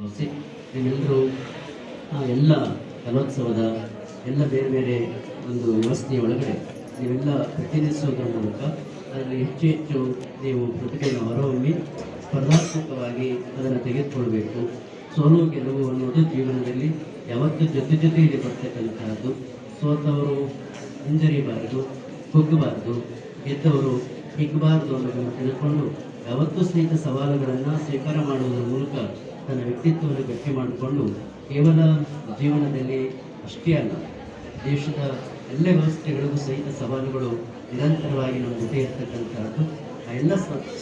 ನೀವೆಲ್ಲರೂ ಎಲ್ಲ ಕಲೋತ್ಸವದ ಎಲ್ಲ ಬೇರೆ ಬೇರೆ ಒಂದು ವ್ಯವಸ್ಥೆಯ ಒಳಗಡೆ ನೀವೆಲ್ಲ ಪ್ರತಿನಿಧಿಸುವುದರ ಮೂಲಕ ಅದರಲ್ಲಿ ಹೆಚ್ಚು ಹೆಚ್ಚು ನೀವು ಪ್ರತಿಭೆಯನ್ನು ಹೊರಹೊಮ್ಮಿ ಸ್ಪರ್ಧಾತ್ಮಕವಾಗಿ ಅದನ್ನು ತೆಗೆದುಕೊಳ್ಬೇಕು. ಸೋಲು ಗೆಲುವು ಅನ್ನೋದು ಜೀವನದಲ್ಲಿ ಯಾವತ್ತೂ ಜೊತೆ ಜೊತೆಯಲ್ಲಿ ಬರ್ತಕ್ಕಂತಹದ್ದು. ಸೋತವರು ಹಿಂಜರಿಬಾರದು, ಕುಗ್ಗಬಾರದು, ಗೆದ್ದವರು ಹಿಗ್ಗಬಾರದು ಅನ್ನೋದನ್ನು ತಿಳ್ಕೊಂಡು ಯಾವತ್ತೂ ಸಹಿತ ಸವಾಲುಗಳನ್ನು ಸ್ವೀಕಾರ ಮಾಡುವುದರ ಮೂಲಕ ತನ್ನ ವ್ಯಕ್ತಿತ್ವವನ್ನು ಗಟ್ಟಿ ಮಾಡಿಕೊಂಡು ಕೇವಲ ಜೀವನದಲ್ಲಿ ಅಷ್ಟೇ ಅಲ್ಲ, ದೇಶದ ಎಲ್ಲ ವ್ಯವಸ್ಥೆಗಳಿಗೂ ಸಹಿತ ಸವಾಲುಗಳು ನಿರಂತರವಾಗಿ ನಮ್ಮ ಜೊತೆ ಇರ್ತಕ್ಕಂಥದ್ದು ಆ ಎಲ್ಲ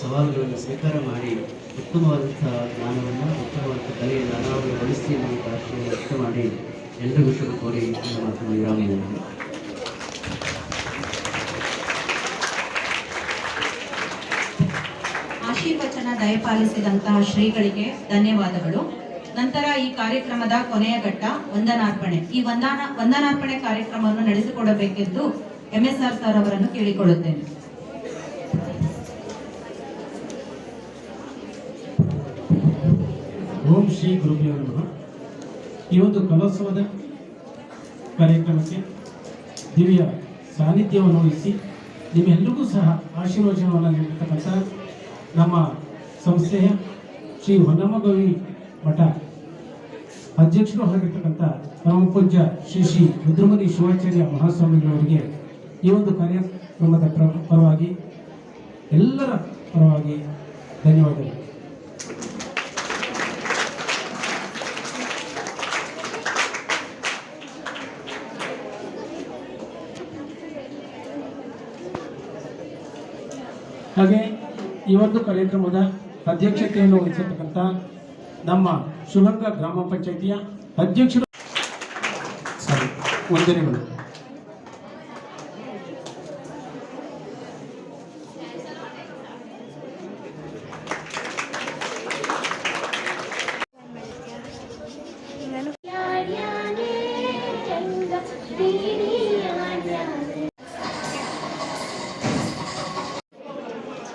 ಸವಾಲುಗಳನ್ನು ಸ್ವೀಕಾರ ಮಾಡಿ ಉತ್ತಮವಾದಂಥ ಜ್ಞಾನವನ್ನು, ಉತ್ತಮವಾದಂಥ ಕಲೆಯನ್ನು ನಾವು ಬಳಸಿ ನಮ್ಮ ಭಾಷೆಯನ್ನು ವ್ಯಕ್ತ ಮಾಡಿ ಎಲ್ಲರಿಗೂ ಶುಭ ಕೋರಿ. ಮಾತನ್ನು ವಿರಾಮ ದಯಪಾಲಿಸಿದಂತಹ ಶ್ರೀಗಳಿಗೆ ಧನ್ಯವಾದಗಳು. ನಂತರ ಈ ಕಾರ್ಯಕ್ರಮದ ಕೊನೆಯ ಘಟ್ಟ ವಂದನಾರ್ಪಣೆ. ಈ ವಂದನ, ವಂದನಾರ್ಪಣೆ ಕಾರ್ಯಕ್ರಮವನ್ನು ನಡೆಸಿಕೊಡಬೇಕೆಂದು ಎಂಎಸ್ಆರ್ ಸರ್ ಅವರನ್ನು ಕೇಳಿಕೊಳ್ಳುತ್ತೇನೆ. ಓಂ ಶ್ರೀ ನಮಃ. ಈ ಒಂದು ಕಲೋತ್ಸವದ ಕಾರ್ಯಕ್ರಮಕ್ಕೆ ದಿವ್ಯ ಸಾನ್ನಿಧ್ಯವನ್ನು ವಹಿಸಿ ನಿಮ್ಮೆಲ್ಲರಿಗೂ ಸಹ ಆಶೀರ್ವಚನವನ್ನು ನೀಡಿರ್ತಕ್ಕಂಥ ನಮ್ಮ ಸಂಸ್ಥೆಯ ಶ್ರೀ ಹೊನ್ನಮಗವಿ ಮಠ ಅಧ್ಯಕ್ಷರು ಆಗಿರ್ತಕ್ಕಂಥ ಪರಮಪೂಜ್ಯ ಶ್ರೀ ಶ್ರೀ ರುದ್ರಮುನಿ ಶಿವಾಚಾರ್ಯ ಮಹಾಸ್ವಾಮಿಗಳವರಿಗೆ ಈ ಒಂದು ಕಾರ್ಯಕ್ರಮದ ಪ್ರ- ಪರವಾಗಿ ಎಲ್ಲರ ಪರವಾಗಿ ಧನ್ಯವಾದಗಳು. ಹಾಗೆ ಈ ಒಂದು ಕಾರ್ಯಕ್ರಮದ ಅಧ್ಯಕ್ಷತೆಯನ್ನು ವಹಿಸಿರ್ತಕ್ಕಂಥ ನಮ್ಮ ಸುಲಂಗ ಗ್ರಾಮ ಪಂಚಾಯಿತಿಯ ಅಧ್ಯಕ್ಷರು. ಸಾರಿ ವಂದನೆಗಳು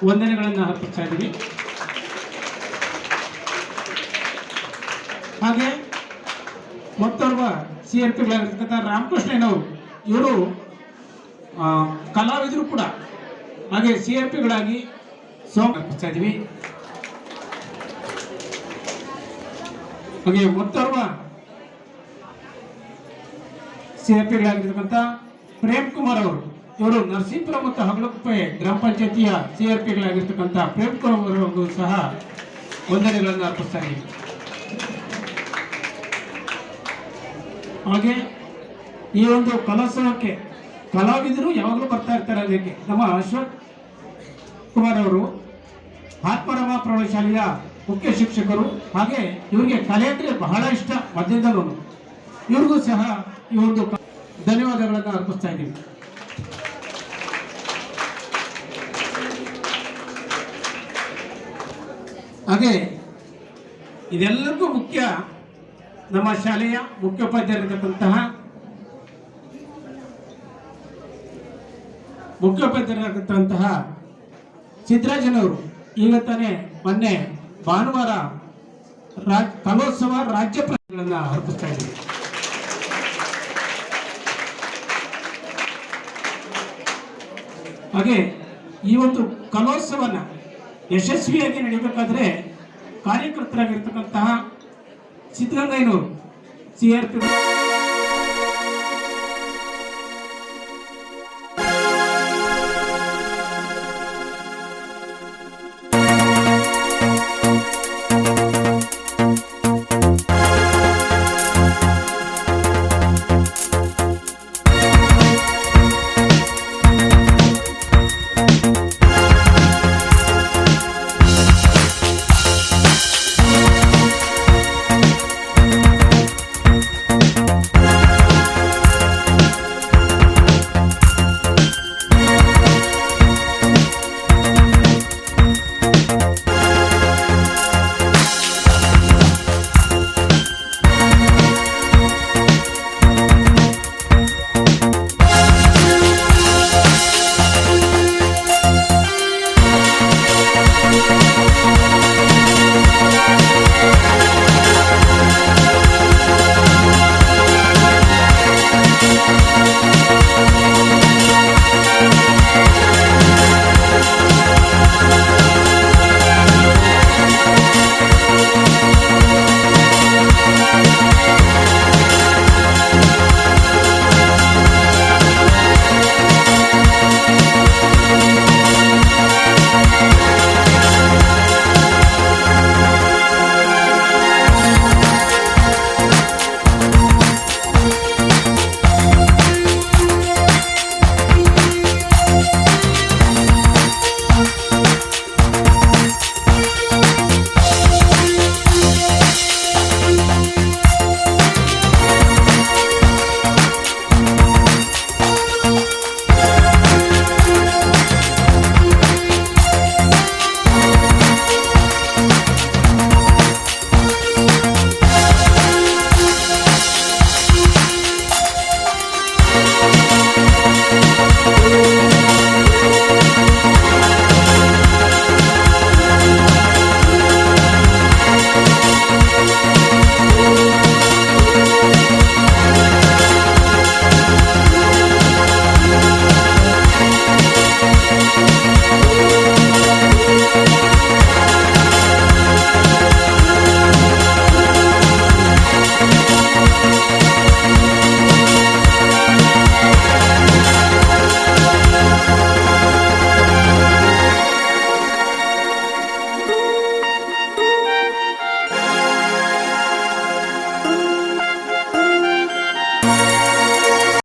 ವಂದನೆಗಳನ್ನು ಅರ್ಪಿಸ್ತಾ ಇದ್ದೀವಿ. ಹಾಗೆ ಮತ್ತೋರ್ವ ಸಿ ಆರ್ ಪಿಗಳಾಗಿರ್ತಕ್ಕಂಥ ರಾಮಕೃಷ್ಣಯ್ಯನವರು. ಇವರು ಕಲಾವಿದರು ಕೂಡ. ಹಾಗೆ ಸಿ ಆರ್ ಪಿಗಳಾಗಿ ಸೋಮಿ ಅರ್ಪಿಸ್ತಾ ಇದ್ದೀವಿ. ಹಾಗೆ ಮತ್ತೋರ್ವ ಸಿ ಆರ್ ಪಿಗಳಾಗಿರ್ತಕ್ಕಂಥ ಪ್ರೇಮ್ ಕುಮಾರ್ ಅವರು. ಇವರು ನರಸೀಪುರ ಮತ್ತು ಹಗಲಕುಪ್ಪೆ ಗ್ರಾಮ ಪಂಚಾಯತಿಯ ಸಿ ಆರ್ ಪಿಗಳಾಗಿರ್ತಕ್ಕಂಥ ಪ್ರೇಮ್ ಕುಮಾರ್ ಅವರು ಸಹ ವಂದನೆಗಳನ್ನು ಅರ್ಪಿಸ್ತಾ ಇದ್ದೀವಿ. ಹಾಗೆ ಈ ಒಂದು ಕಲೋತ್ಸವಕ್ಕೆ ಕಲಾವಿದರು ಯಾವಾಗಲೂ ಬರ್ತಾ ಇರ್ತಾರೆ ಅದಕ್ಕೆ. ನಮ್ಮ ಅಶ್ವಥ್ ಕುಮಾರ್ ಅವರು ಆತ್ಮರಮ ಪ್ರೌಢಶಾಲೆಯ ಮುಖ್ಯ ಶಿಕ್ಷಕರು. ಹಾಗೆ ಇವರಿಗೆ ಕಲೆ ಅಂದರೆ ಬಹಳ ಇಷ್ಟ ಮಧ್ಯದಲ್ಲೂ ಇವ್ರಿಗೂ ಸಹ ಈ ಒಂದು ಧನ್ಯವಾದಗಳನ್ನು ಅರ್ಪಿಸ್ತಾ ಇದ್ದೀವಿ. ಹಾಗೆ ಇದೆಲ್ಲರಿಗೂ ಮುಖ್ಯ ನಮ್ಮ ಶಾಲೆಯ ಮುಖ್ಯೋಪಾಧ್ಯಾಯರಾಗಿರ್ತಕ್ಕಂತಹ ಮುಖ್ಯೋಪಾಧ್ಯಾಯರಾಗಿರ್ತಕ್ಕಂತಹ ಸಿದ್ದರಾಜನವರು ಈಗ ತಾನೇ ಮೊನ್ನೆ ಭಾನುವಾರ ರಾಜ್, ಕಲೋತ್ಸವ ರಾಜ್ಯ ಪ್ರಶಸ್ತಿಗಳನ್ನು ಅರ್ಪಿಸ್ತಾ ಇದ್ದೀವಿ ಹಾಗೆ ಈ ಒಂದು ಕಲೋತ್ಸವನ ಯಶಸ್ವಿಯಾಗಿ ನಡೀಬೇಕಾದ್ರೆ ಕಾರ್ಯಕರ್ತರಾಗಿರ್ತಕ್ಕಂತಹ ಸಿದ್ದಗಂಗಯ್ಯನವರು ಸಿ ಆರ್ ಪಿ